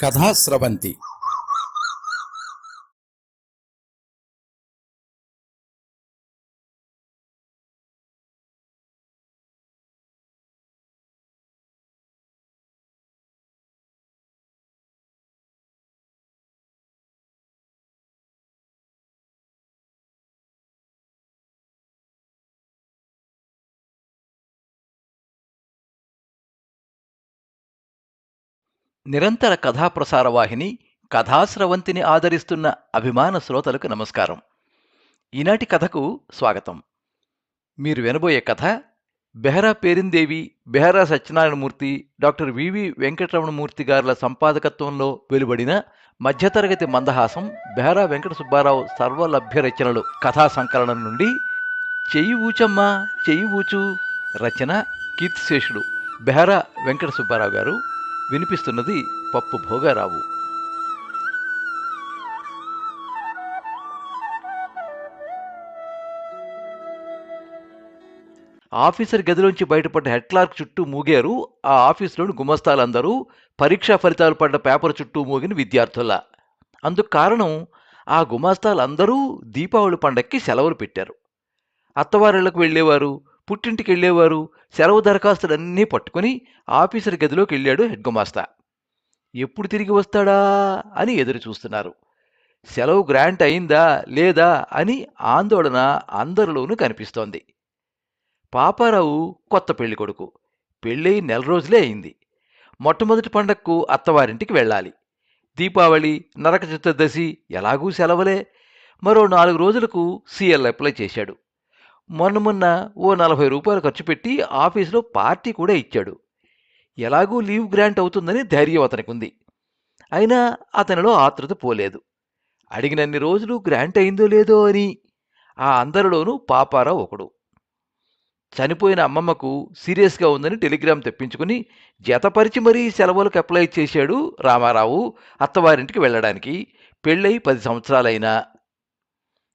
కథా స్రవంతి నిరంతర కథాప్రసార వాహిని కథాస్రవంతిని ఆదరిస్తున్న అభిమాన శ్రోతలకు నమస్కారం. ఈనాటి కథకు స్వాగతం. మీరు వినబోయే కథ Behara Perindevi Behara Satyanarayana Murthy doctor V V Venkataramana Murthy గారుల సంపాదకత్వంలో వెలువడిన మధ్యతరగతి మందహాసం బెహరా వెంకట సుబ్బారావు సర్వలభ్య రచనలు కథా సంకలనం నుండి చెయ్యి ఊచమ్మా చెయ్యి ఊచు రచన కీర్తిశేషుడు బెహరా వెంకట సుబ్బారావు గారు. వినిపిస్తున్నది పప్పు భోగారావు. ఆఫీసర్ గదిలోంచి బయటపడ్డ హెడ్ క్లార్క్ చుట్టూ మూగారు ఆ ఆఫీసులోని గుమస్తాలందరూ పరీక్షా ఫలితాలు పడ్డ పేపర్ చుట్టూ మూగిన విద్యార్థుల అందుకు కారణం ఆ గుమాస్తాలందరూ దీపావళి పండక్కి సెలవులు పెట్టారు. అత్తవారిళ్ళకు వెళ్ళేవారు పుట్టింటికి వెళ్ళేవారు. సెలవు దరఖాస్తులన్నీ పట్టుకుని ఆఫీసర్ గదిలోకి వెళ్ళాడు హెడ్ గుమాస్తా. ఎప్పుడు తిరిగి వస్తాడా? అని ఎదురు చూస్తున్నారు. సెలవు గ్రాంట్ అయిందా? లేదా? అని ఆందోళన అందరిలోనూ కనిపిస్తోంది. పాపారావు కొత్త పెళ్ళి కొడుకు పెళ్ళై నెల రోజులే అయింది. మొట్టమొదటి పండక్కు అత్తవారింటికి వెళ్ళాలి. దీపావళి నరక చతుర్దశి ఎలాగూ సెలవులే. మరో నాలుగు రోజులకు సీఎల్ అప్లై చేశాడు. మొన్న మొన్న ఓ నలభై రూపాయలు ఖర్చు పెట్టి ఆఫీసులో పార్టీ కూడా ఇచ్చాడు. ఎలాగూ లీవ్ గ్రాంట్ అవుతుందని ధైర్యం అతనికి ఉంది అయినా అతనిలో ఆతృత పోలేదు. అడిగినన్ని రోజులు గ్రాంట్ అయిందో లేదో అని ఆ అందరిలోనూ పాపారావు ఒకడు. చనిపోయిన అమ్మమ్మకు సీరియస్గా ఉందని టెలిగ్రామ్ తెప్పించుకుని జతపరిచి మరీ సెలవులకు అప్లై చేశాడు రామారావు అత్తవారింటికి వెళ్ళడానికి. పెళ్ళై పది సంవత్సరాలైనా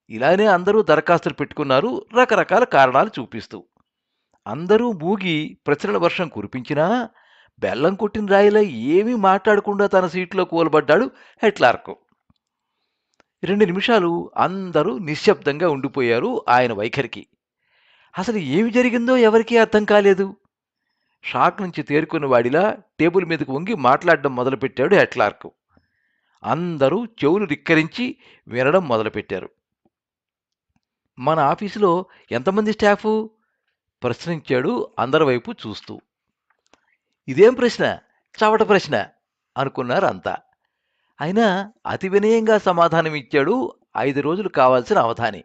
ఇలానే అందరూ దరఖాస్తులు పెట్టుకున్నారు రకరకాల కారణాలు చూపిస్తూ. అందరూ మూగి ప్రచురణ వర్షం కురిపించినా బెల్లం కొట్టిన రాయిలా ఏమీ మాట్లాడకుండా తన సీట్లో కూలబడ్డాడు హెట్లార్కు. రెండు నిమిషాలు అందరూ నిశ్శబ్దంగా ఉండిపోయారు ఆయన వైఖరికి. అసలు ఏమి జరిగిందో ఎవరికీ అర్థం కాలేదు. షాక్ నుంచి తేరుకున్న వాడిలా టేబుల్ మీదకు వంగి మాట్లాడడం మొదలుపెట్టాడు హెట్లార్కు. అందరూ చెవులు రిక్కరించి వినడం మొదలుపెట్టారు. మన ఆఫీసులో ఎంతమంది స్టాఫు? ప్రశ్నించాడు అందరి వైపు చూస్తూ. ఇదేం ప్రశ్న? చవట ప్రశ్న అనుకున్నారు అంతా. అయినా అతి వినయంగా సమాధానం ఇచ్చాడు ఐదు రోజులు కావాల్సిన అవధాని.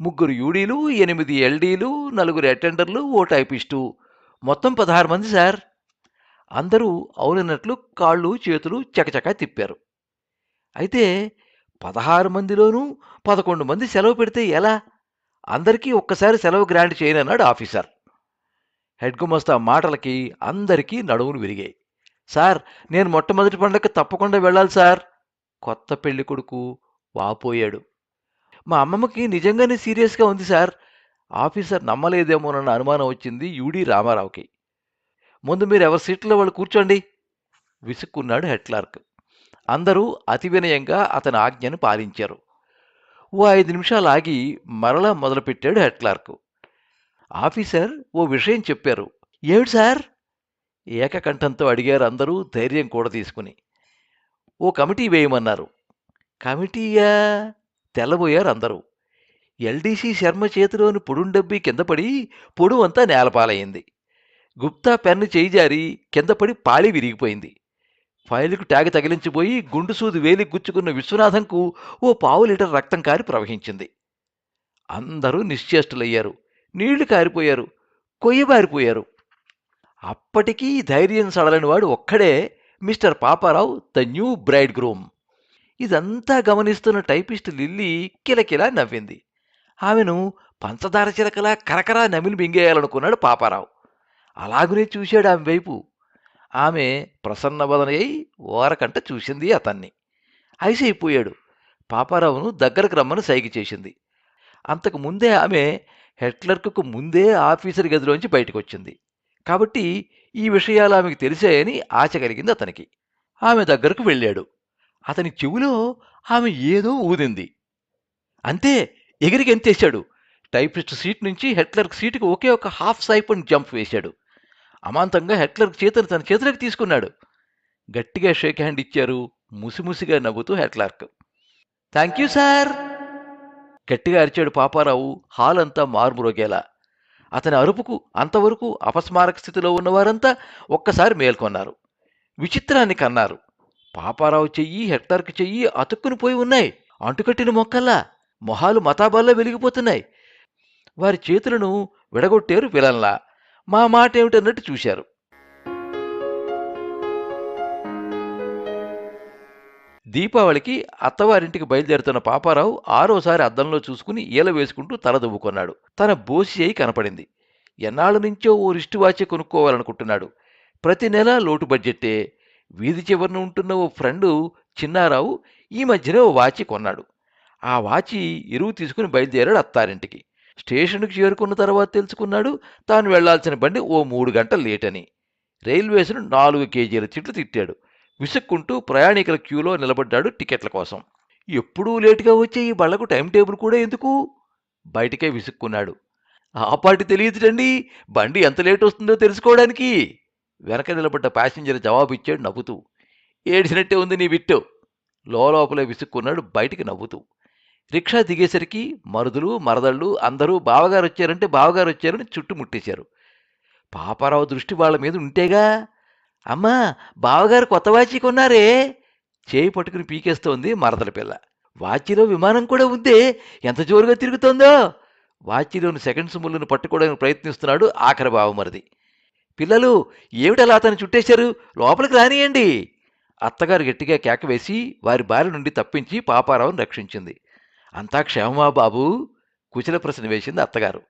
ముగ్గురు యూడీలు ఎనిమిది ఎల్డీలు నలుగురు అటెండర్లు ఓ టైపిస్టు. మొత్తం పదహారు మంది సార్. అందరూ అవునన్నట్లు కాళ్ళు చేతులు చకచకా తిప్పారు. అయితే పదహారు మందిలోనూ పదకొండు మంది సెలవు పెడితే ఎలా? అందరికీ ఒక్కసారి సెలవు గ్రాంట్ చేయనన్నాడు ఆఫీసర్. హెడ్ గుమస్తా మాటలకి అందరికీ నడుములు విరిగాయి. సార్ నేను మొట్టమొదటి పండగ తప్పకుండా వెళ్ళాలి సార్. కొత్త పెళ్ళి కొడుకు వాపోయాడు. మా అమ్మమ్మకి నిజంగానే సీరియస్గా ఉంది సార్. ఆఫీసర్ నమ్మలేదేమోనన్న అనుమానం వచ్చింది యూడి రామారావుకి. ముందు మీరు ఎవరి సీట్లో వాళ్ళు కూర్చోండి విసుక్కున్నాడు హెడ్ క్లార్క్. అందరూ అతి వినయంగా అతని ఆజ్ఞను పాలించారు. ఓ ఐదు నిమిషాలు ఆగి మరలా మొదలుపెట్టాడు హెడ్ క్లార్క్. ఆఫీసర్ ఓ విషయం చెప్పారు. ఏమిటి సార్? ఏకకంఠంతో అడిగారు అందరూ ధైర్యం కూడా తీసుకుని. ఓ కమిటీ వేయమన్నారు. కమిటీయా? తెల్లబోయారు అందరూ. ఎల్డీసీ శర్మ చేతిలోని పొడుండబ్బి కింద పడి పొడువంతా నేలపాలయ్యింది గుప్తా పెన్ను చేయి జారి కింద పడి పాళి విరిగిపోయింది. ఫైలుకు ట్యాగ్ తగిలించిపోయి గుండుసూది వేలి గుచ్చుకున్న విశ్వనాథంకు ఓ పావు లీటర్ రక్తం కారి ప్రవహించింది. అందరూ నిశ్చేష్టులయ్యారు. నీళ్ళు కారిపోయారు. కొయ్యబారిపోయారు అప్పటికీ ధైర్యం సడలని వాడు ఒక్కడే mister Paparao the new bridegroom. ఇదంతా గమనిస్తున్న టైపిస్ట్ లిల్లీ కిలకిలా నవ్వింది. ఆమెను పంచదార చిలకలా కరకరా నమిలి మింగేయాలనుకున్నాడు పాపారావు. అలాగునే చూశాడు ఆమె వైపు. ఆమె ప్రసన్నవదనయ్యి ఓరకంట చూసింది అతన్ని. ఐసైపోయాడు పాపారావును దగ్గరకు రమ్మని సైకి చేసింది. అంతకు ముందే ఆమె హెట్లర్కు ముందే ఆఫీసర్ గదిలోంచి బయటకు వచ్చింది కాబట్టి ఈ విషయాలు ఆమెకు తెలిసాయని ఆశ కలిగింది అతనికి. ఆమె దగ్గరకు వెళ్ళాడు. అతని చెవిలో ఆమె ఏదో ఊదింది. అంతే ఎగిరికి ఎంతేశాడు టైపిస్ట్ సీట్ నుంచి హెట్లర్ సీటుకు ఒకే ఒక హాఫ్ సైపన్ జంప్ వేశాడు. అమాంతంగా హెట్లర్ చేతులు తన చేతులకు తీసుకున్నాడు. గట్టిగా షేక్ హ్యాండ్ ఇచ్చారు. ముసిముసిగా నవ్వుతూ హెట్లర్క్. Thank you sir. గట్టిగా అరిచాడు పాపారావు. హాల్ అంతా మారుమ్రోగేలా. అతని అరుపుకు అంతవరకు అపస్మారక స్థితిలో ఉన్నవారంతా ఒక్కసారి మేల్కొన్నారు. విచిత్రాన్ని కన్నారు. పాపారావు చెయ్యి హెక్టార్కి చెయ్యి అతుక్కుని పోయి ఉన్నాయి. అంటుకట్టిన మొక్కల్లా. మొహాలు మతాబాల్లో వెలిగిపోతున్నాయి. వారి చేతులను విడగొట్టారు విలన్లా. మా మాట ఏమిటన్నట్టు చూశారు. దీపావళికి అత్తవారింటికి బయలుదేరుతున్న పాపారావు ఆరోసారి అద్దంలో చూసుకుని ఈల వేసుకుంటూ తలదువ్వుకున్నాడు తన బోసి అయి కనపడింది. ఎన్నాళ్ళ నుంచో ఓ రిస్టు వాచే కొనుక్కోవాలనుకుంటున్నాడు. ప్రతి నెల లోటు బడ్జెట్టే. వీధి చివరన ఉంటున్న ఓ ఫ్రెండు చిన్నారావు ఈ మధ్యనే ఓ వాచి కొన్నాడు. ఆ వాచి ఎరువు తీసుకుని బయలుదేరాడు అత్తారింటికి. స్టేషన్కు చేరుకున్న తర్వాత తెలుసుకున్నాడు తాను వెళ్ళాల్సిన బండి ఓ మూడు గంటలు లేట్ అని రైల్వేస్ను నాలుగు కేజీల చెట్లు తిట్టాడు. విసుక్కుంటూ ప్రయాణికుల క్యూలో నిలబడ్డాడు టికెట్ల కోసం. ఎప్పుడూ లేటుగా వచ్చే ఈ బళ్ళకు టైం టేబుల్ కూడా ఎందుకు? బయటికే విసుక్కున్నాడు. ఆ పాటి తెలియదుటండి బండి ఎంత లేట్ వస్తుందో తెలుసుకోవడానికి. వెనక నిలబడ్డ ప్యాసింజర్ జవాబు ఇచ్చాడు నవ్వుతూ. ఏడిసినట్టే ఉంది నీ విట్టు లోపలే విసుక్కున్నాడు బయటికి నవ్వుతూ. రిక్షా దిగేసరికి మరుదులు మరదళ్ళు అందరూ బావగారు వచ్చారంటే బావగారు వచ్చారని చుట్టుముట్టేశారు. పాపారావు దృష్టి వాళ్ళ మీద ఉంటేగా అమ్మా బావగారు కొత్త వాచి కొన్నారే. చేయి పట్టుకుని పీకేస్తోంది మరదల పిల్ల. వాచిలో విమానం కూడా ఉందే ఎంత జోరుగా తిరుగుతోందో. వాచిలోని సెకండ్స్ ముళ్ళను పట్టుకోవడానికి ప్రయత్నిస్తున్నాడు ఆఖరి బావమరిది పిల్లలు ఏమిటలా అతను చుట్టేశారు? లోపలికి రానియండి. అత్తగారు గట్టిగా కేక వేసి వారి బారి నుండి తప్పించి పాపారావును రక్షించింది. అంతా క్షేమమా బాబు. కుచిల ప్రశ్న వేసింది అత్తగారు.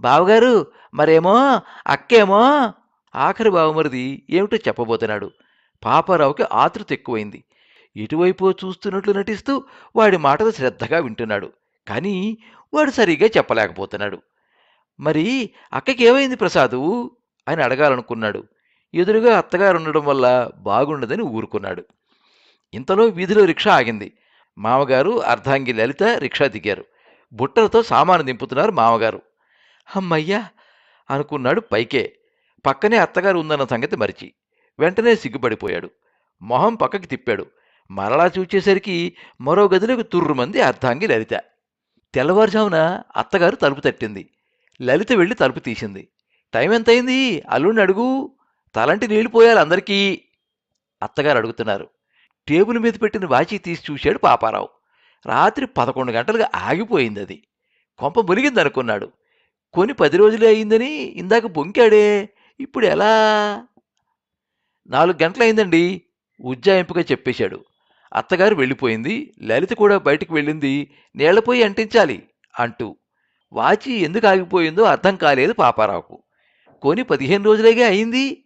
బావగారు మరేమో? అక్కేమో? ఆఖరి బావమరిది ఏమిటో చెప్పబోతున్నాడు. పాపారావుకి ఆతృత ఎక్కువైంది. ఎటువైపో చూస్తున్నట్లు నటిస్తూ వాడి మాటలు శ్రద్ధగా వింటున్నాడు. కానీ వాడు సరిగా చెప్పలేకపోతున్నాడు. మరి అక్కకి ఏమైంది ప్రసాదు? అని అడగాలనుకున్నాడు. ఎదురుగా అత్తగారు ఉండడం వల్ల బాగుండదని ఊరుకున్నాడు. ఇంతలో వీధిలో రిక్షా ఆగింది. మామగారు అర్ధాంగి లలిత రిక్షా దిగారు. బుట్టలతో సామాను దింపుతున్నారు మామగారు. అమ్మయ్యా! అనుకున్నాడు పైకే. పక్కనే అత్తగారు ఉందన్న సంగతి మరిచి. వెంటనే సిగ్గుపడిపోయాడు. మొహం పక్కకి తిప్పాడు. మరలా చూచేసరికి మరో గదిలోకి తుర్రుమంది అర్ధాంగి లలిత. తెల్లవారుజామున అత్తగారు తలుపు తట్టింది. లలిత వెళ్ళి తలుపు తీసింది. టైం ఎంతయింది అల్లుడిని అడుగు. తలంటి నీళ్ళు పోయాలి అందరికీ? అత్తగారు అడుగుతున్నారు. టేబుల్ మీద పెట్టిన వాచి తీసి చూశాడు పాపారావు. రాత్రి పదకొండు గంటలుగా ఆగిపోయింది అది కొంప మునిగింది అనుకున్నాడు కొని పది రోజులే అయిందని ఇందాక బొంకాడే ఇప్పుడు ఎలా? నాలుగు గంటలైందండి ఉజ్జాయింపుగా చెప్పేశాడు. అత్తగారు వెళ్ళిపోయింది లలిత కూడా బయటికి వెళ్ళింది నీళ్ళపోయి అంటించాలి అంటూ. వాచి ఎందుకు ఆగిపోయిందో అర్థం కాలేదు పాపారావుకు. కొని పదిహేను రోజులేగా అయింది.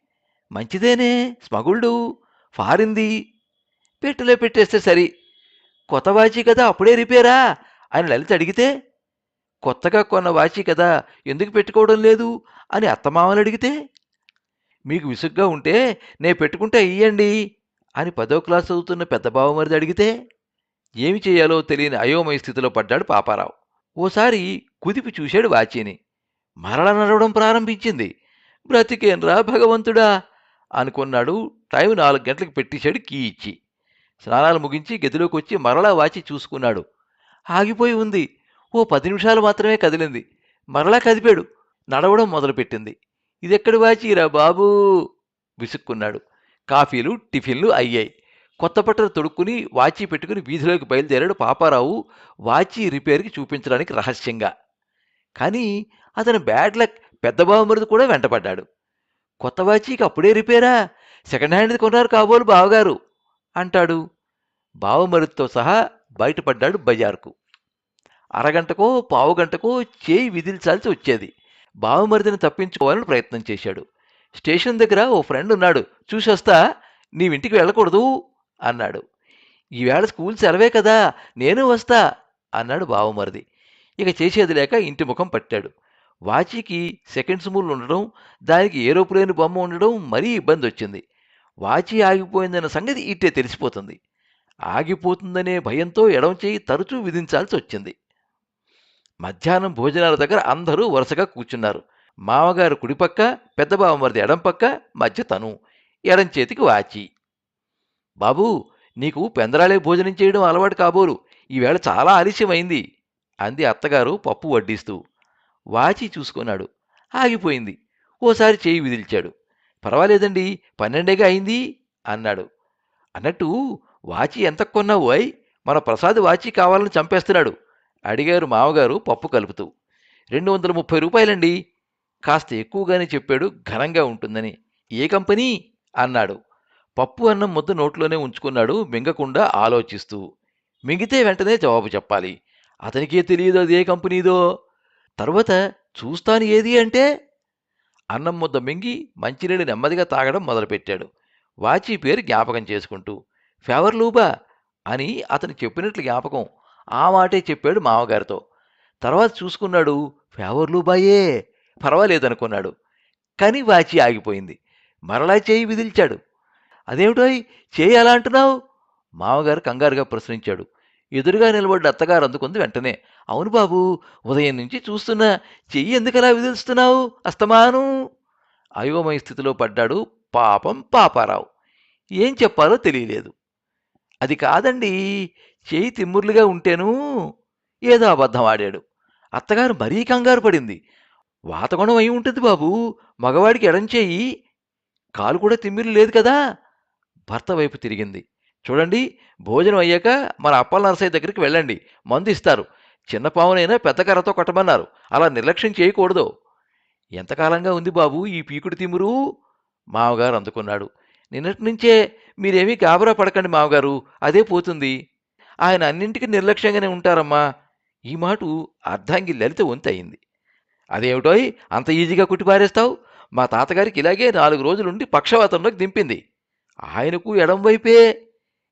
మంచిదేనే స్మగుల్డు ఫారింది పెట్టెలో పెట్టేస్తే సరి. కొత్త వాచి కదా అప్పుడే రిపేరా? అని లలిత అడిగితే కొత్తగా కొన్న వాచి కదా ఎందుకు పెట్టుకోవడం లేదు? అని అత్తమామలు అడిగితే మీకు విసుగ్గా ఉంటే నే పెట్టుకుంటే ఇయ్యండి అని పదో క్లాస్ చదువుతున్న పెద్ద బావమరిది అడిగితే ఏమి చేయాలో తెలియని అయోమయ స్థితిలో పడ్డాడు పాపారావు. ఓసారి కుదిపి చూశాడు వాచిని. మరల నడవడం ప్రారంభించింది. బ్రతికేన్రా భగవంతుడా? అనుకున్నాడు. టైం నాలుగు గంటలకు పెట్టేశాడు కీ ఇచ్చి స్నానాలు ముగించి గదిలోకి వచ్చి మరలా వాచి చూసుకున్నాడు. ఆగిపోయి ఉంది. ఓ పది నిమిషాలు మాత్రమే కదిలింది. మరలా కదిపాడు. నడవడం మొదలుపెట్టింది. ఇదెక్కడి వాచిరా బాబూ? విసుక్కున్నాడు. కాఫీలు టిఫిన్లు అయ్యాయి. కొత్త బట్టలు తొడుక్కుని వాచి పెట్టుకుని వీధిలోకి బయలుదేరాడు పాపారావు వాచి రిపేర్కి చూపించడానికి రహస్యంగా. కానీ అతను బ్యాడ్ లక్ పెద్ద బావమరిది కూడా వెంటపడ్డాడు. కొత్త వాచీకి అప్పుడే రిపేరా? సెకండ్ హ్యాండ్ది కొన్నారు కాబోలు బావగారు అంటాడు. బావమరిదితో సహా బయటపడ్డాడు బజార్కు. అరగంటకో పావుగంటకు చేయి విధిల్చాల్సి వచ్చేది. బావమరిదిని తప్పించుకోవాలని ప్రయత్నం చేశాడు. స్టేషన్ దగ్గర ఓ ఫ్రెండ్ ఉన్నాడు. చూసొస్తా నీవింటికి వెళ్ళకూడదు అన్నాడు. ఈవేళ స్కూల్ సెలవే కదా నేను వస్తా అన్నాడు బావమరిది. ఇక చేసేది లేక ఇంటి ముఖం పట్టాడు. వాచీకి సెకండ్స్ మూలు ఉండడం దానికి ఏరోప్లేన్ బొమ్మ ఉండడం మరీ ఇబ్బంది వచ్చింది వాచి ఆగిపోయిందన్న సంగతి ఇట్టే తెలిసిపోతుంది. ఆగిపోతుందనే భయంతో ఎడం చేయి తరచూ విధించాల్సి వచ్చింది. మధ్యాహ్నం భోజనాల దగ్గర అందరూ వరుసగా కూర్చున్నారు. మామగారు కుడిపక్క పెద్ద బావమరిది ఎడం పక్క మధ్య తను ఎడం చేతికి వాచి. బాబూ నీకు పెందరాళే భోజనం చేయడం అలవాటు కాబోలు. ఈవేళ చాలా ఆలస్యమైంది అంది అత్తగారు పప్పు వడ్డిస్తూ. వాచి చూసుకున్నాడు. ఆగిపోయింది. ఓసారి చేయి విదిల్చాడు. పర్వాలేదండి పన్నెండేగా అయింది అన్నాడు. అన్నట్టు వాచి ఎంత కొన్నావు అయ్? మన ప్రసాద్ వాచి కావాలని చంపేస్తున్నాడు. అడిగారు మామగారు పప్పు కలుపుతూ. రెండు వందల ముప్పై రూపాయలండి. కాస్త ఎక్కువగానే చెప్పాడు ఘనంగా ఉంటుందని. ఏ కంపెనీ? అన్నాడు. పప్పు అన్నం ముద్ద నోట్లోనే ఉంచుకున్నాడు మింగకుండా ఆలోచిస్తూ. మింగితే వెంటనే జవాబు చెప్పాలి. అతనికే తెలియదు అది ఏ కంపెనీదో. తర్వాత చూస్తాను ఏది అంటే? అన్నం ముద్ద మింగి మంచినీళ్ళు నెమ్మదిగా తాగడం మొదలుపెట్టాడు. వాచి పేరు జ్ఞాపకం చేసుకుంటూ. ఫేవర్ లూబా అని అతను చెప్పినట్లు జ్ఞాపకం. ఆ మాటే చెప్పాడు మామగారితో. తర్వాత చూసుకున్నాడు ఫేవర్ లూబాయే పర్వాలేదనుకున్నాడు. కానీ వాచి ఆగిపోయింది. మరలా చేయి విదిల్చాడు. అదేమిటో చేయి ఎలా అంటున్నావు? మామగారు కంగారుగా ప్రశ్నించాడు. ఎదురుగా నిలబడ్డ అత్తగారు అందుకుంది వెంటనే. అవును బాబు ఉదయం నుంచి చూస్తున్నా చెయ్యి ఎందుకలా విదిలుస్తున్నావు అస్తమాను? అయోమయ స్థితిలో పడ్డాడు పాపం పాపారావు. ఏం చెప్పాలో తెలియలేదు. అది కాదండి. చేయి తిమ్ముర్లుగా ఉంటేను ఏదో అబద్ధం ఆడాడు. అత్తగారు మరీ కంగారు పడింది. వాతగుణం అయి ఉంటుంది బాబు. మగవాడికి ఎడం చేయి కాలు కూడా తిమ్మిరి లేదు కదా. భర్త వైపు తిరిగింది. చూడండి భోజనం అయ్యాక మన అప్పల నరసయ్య దగ్గరికి వెళ్ళండి. మందు ఇస్తారు. చిన్న పావునైనా పెద్ద కర్రతో కొట్టమన్నారు. అలా నిర్లక్ష్యం చేయకూడదు. ఎంతకాలంగా ఉంది బాబు ఈ పీకుడు తిమ్మురు? మామగారు అందుకున్నాడు. నిన్నటి నుంచే మీరేమీ గాబరా పడకండి మామగారు అదే పోతుంది. ఆయన అన్నింటికి నిర్లక్ష్యంగానే ఉంటారమ్మా. ఈ మాటు అర్ధాంగి లలిత వంతు అయింది. అదేమిటోయ్ అంత ఈజీగా కుట్టిపారేస్తావు మా తాతగారికి ఇలాగే నాలుగు రోజులుండి పక్షవాతంలోకి దింపింది. ఆయనకు ఎడం వైపే.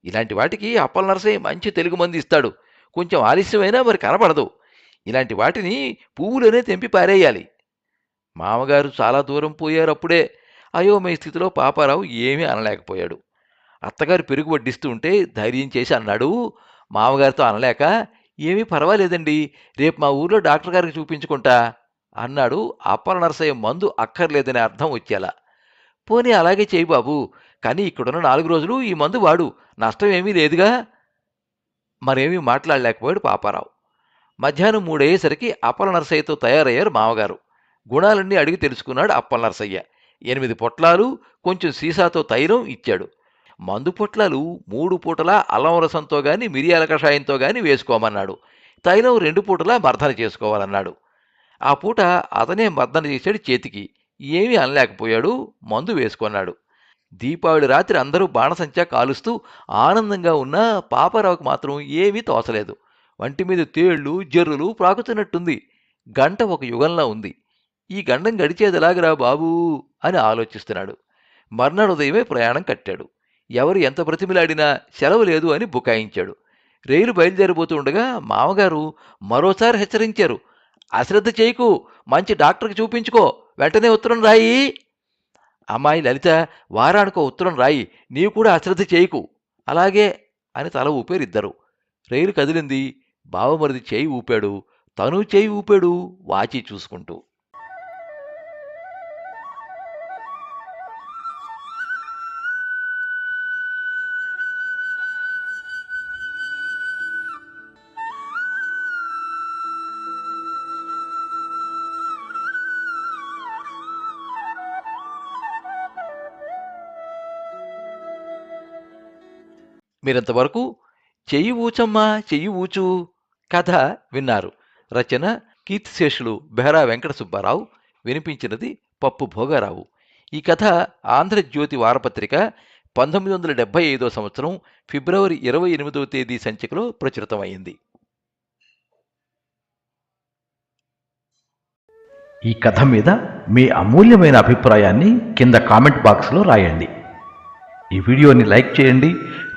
ఇలాంటి వాటికి అప్పల నరసయ్య మంచి తెలుగు మంది ఇస్తాడు. కొంచెం ఆలస్యమైనా మరి కనపడదు. ఇలాంటి వాటిని పువ్వులోనే తెంపి పారేయాలి. మామగారు చాలా దూరం పోయారు అప్పుడే. అయోమయ స్థితిలో పాపారావు ఏమీ అనలేకపోయాడు. అత్తగారు పెరుగు వడ్డిస్తూ ఉంటే ధైర్యం చేసి అన్నాడు మామగారితో అనలేక ఏమీ పర్వాలేదండి రేపు మా ఊర్లో డాక్టర్ గారికి చూపించుకుంటా అన్నాడు అప్పల నరసయ్య మందు అక్కర్లేదనే అర్థం వచ్చేలా. పోనీ అలాగే చేయి బాబు కానీ ఇక్కడున్న నాలుగు రోజులు ఈ మందు వాడు నష్టం ఏమీ లేదుగా? మరేమీ మాట్లాడలేకపోయాడు పాపారావు. మధ్యాహ్నం మూడయ్యేసరికి అప్పల నరసయ్యతో తయారయ్యారు మామగారు. గుణాలన్నీ అడిగి తెలుసుకున్నాడు అప్పల నరసయ్య ఎనిమిది పొట్లాలు కొంచెం సీసాతో తైలం ఇచ్చాడు. మందు పొట్లాలు మూడు పూటలా అల్లం రసంతో గాని మిరియాల కషాయంతో గాని వేసుకోమన్నాడు. తైలం రెండు పూటలా మర్దన చేసుకోవాలన్నాడు. ఆ పూట అతనే మర్దన చేశాడు చేతికి. ఏమీ అనలేకపోయాడు మందు వేసుకున్నాడు. దీపావళి రాత్రి అందరూ బాణసంచా కాలుస్తూ ఆనందంగా ఉన్న పాపారావుకి మాత్రం ఏమీ తోచలేదు. వంటి మీద తేళ్ళు జర్రులు ప్రాకుతున్నట్టుంది. గంట ఒక యుగంలా ఉంది. ఈ గండం గడిచేది ఎలాగరా బాబూ? అని ఆలోచిస్తున్నాడు. మర్నాడు ఉదయమే ప్రయాణం కట్టాడు. ఎవరు ఎంత బ్రతిమిలాడినా సెలవు లేదు అని బుకాయించాడు. రైలు బయలుదేరిపోతుండగా మామగారు మరోసారి హెచ్చరించారు. అశ్రద్ధ చేయకు. మంచి డాక్టర్కి చూపించుకో. వెంటనే ఉత్తరం రాయి. అమ్మాయి లలిత వారానికో ఉత్తరం రాయి. నీవు కూడా అశ్రద్ధ చేయకు. అలాగే అని తల ఊపారు ఇద్దరు రైలు కదిలింది. బావమరిది చేయి ఊపాడు. తను చేయి ఊపాడు. వాచి చూసుకుంటూ. మీరంతవరకు చెయ్యి ఊచమ్మా చెయ్యి ఊచు కథ విన్నారు. రచన కీర్తిశేషులు బెహరా వెంకట సుబ్బారావు వినిపించినది పప్పు భోగారావు. ఈ కథ ఆంధ్రజ్యోతి వారపత్రిక పంతొమ్మిది వందల డెబ్బై ఐదో సంవత్సరం ఫిబ్రవరి ఇరవై ఎనిమిదవ తేదీ సంచికలో ప్రచురితమైంది ఈ కథ మీద మీ అమూల్యమైన అభిప్రాయాన్ని కింద కామెంట్ బాక్స్లో రాయండి. ఈ వీడియోని లైక్ చేయండి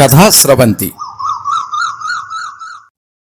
కథా స్రవంతి